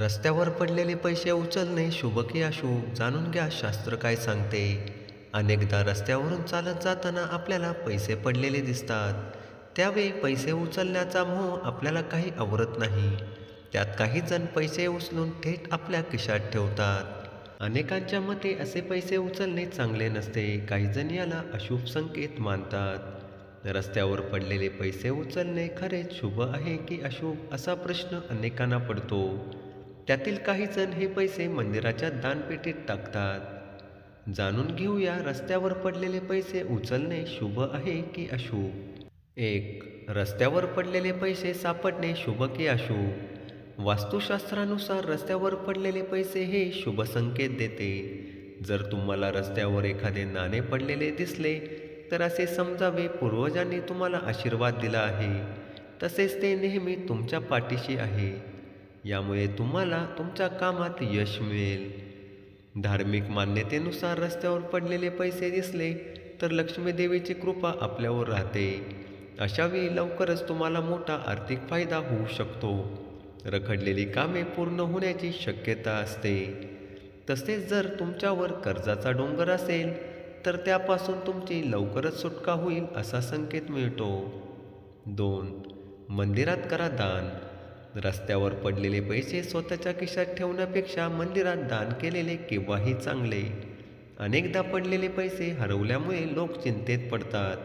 रस्त्यावर पडलेले पैसे उचलणे शुभ की अशुभ जाणून घ्या शास्त्र काय सांगते. अनेकदा रस्त्यावरून चालत जाताना आपल्याला पैसे पडलेले दिसतात. त्यावेळी पैसे उचलण्याचा मोह आपल्याला काही आवरत नाही. त्यात काही जण पैसे उचलून थेट आपल्या खिशात ठेवतात. अनेकांच्या मते असे पैसे उचलणे चांगले नसते काही जण याला अशुभ संकेत मानतात. रस्त्यावर पडलेले पैसे उचलणे खरेच शुभ आहे की अशुभ असा प्रश्न अनेकांना पडतो. त्यातील काही जण हे पैसे मंदिराच्या दानपेटीत टाकतात. जाणून घेऊया रस्त्यावर पडलेले पैसे उचलणे शुभ आहे की अशुभ? एक रस्त्यावर पडलेले पैसे सापडणे शुभ की अशुभ? वास्तुशास्त्रानुसार रस्त्यावर पडलेले पैसे हे शुभ संकेत देते. जर तुम्हाला रस्त्यावर एखादे नाणे पडलेले दिसले तर असे समजावे पूर्वजांनी तुम्हाला आशीर्वाद दिला आहे. तसेच ते नेहमी तुमच्या पाठीशी आहे. यामुळे तुम्हाला तुमच्या कामात यश मिळेल. धार्मिक मान्यतेनुसार रस्त्यावर पडलेले पैसे दिसले तर लक्ष्मी देवीची कृपा आपल्यावर राहते. अशावेळी लवकरच तुम्हाला मोठा आर्थिक फायदा होऊ शकतो. रखडलेली कामे पूर्ण होण्याची शक्यता असते. तसेच जर तुमच्यावर कर्जाचा डोंगर असेल तर त्यापासून तुमची लवकरच सुटका होईल असा संकेत मिळतो. दोन. मंदिरात करा दान. रस्त्यावर पडलेले पैसे स्वतःच्या खिशात ठेवण्यापेक्षा मंदिरात दान केलेले केव्हाही चांगले. अनेकदा पडलेले पैसे हरवल्यामुळे लोक चिंतेत पडतात.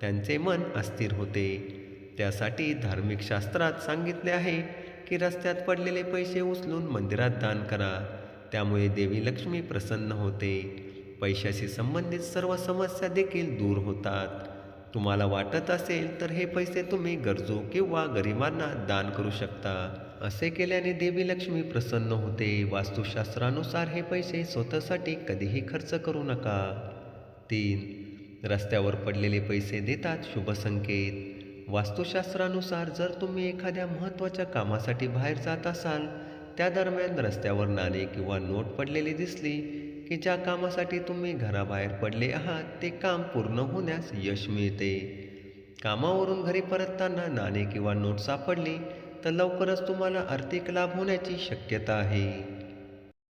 त्यांचे मन अस्थिर होते. त्यासाठी धार्मिक शास्त्रात सांगितले आहे की रस्त्यात पडलेले पैसे उचलून मंदिरात दान करा. त्यामुळे देवी लक्ष्मी प्रसन्न होते. पैशाशी संबंधित सर्व समस्या देखील दूर होतात. तुम्हाला वाटत असेल तर हे पैसे तुम्ही गरजू किंवा गरिबांना दान करू शकता. असे केल्याने देवी लक्ष्मी प्रसन्न होते. वास्तुशास्त्रानुसार हे पैसे स्वतःसाठी कधीही खर्च करू नका. तीन रस्त्यावर पडलेले पैसे देतात शुभ संकेत. वास्तुशास्त्रानुसार जर तुम्ही एखाद्या महत्त्वाच्या कामासाठी बाहेर जात असाल त्या दरम्यान रस्त्यावर नाणे किंवा नोट पडलेली दिसली की ज्या कामासाठी तुम्ही घराबाहेर पडले आहात ते काम पूर्ण होण्यास यश मिळते. कामावरून घरी परतताना नाणे किंवा नोट सापडली तर लवकरच तुम्हाला आर्थिक लाभ होण्याची शक्यता आहे.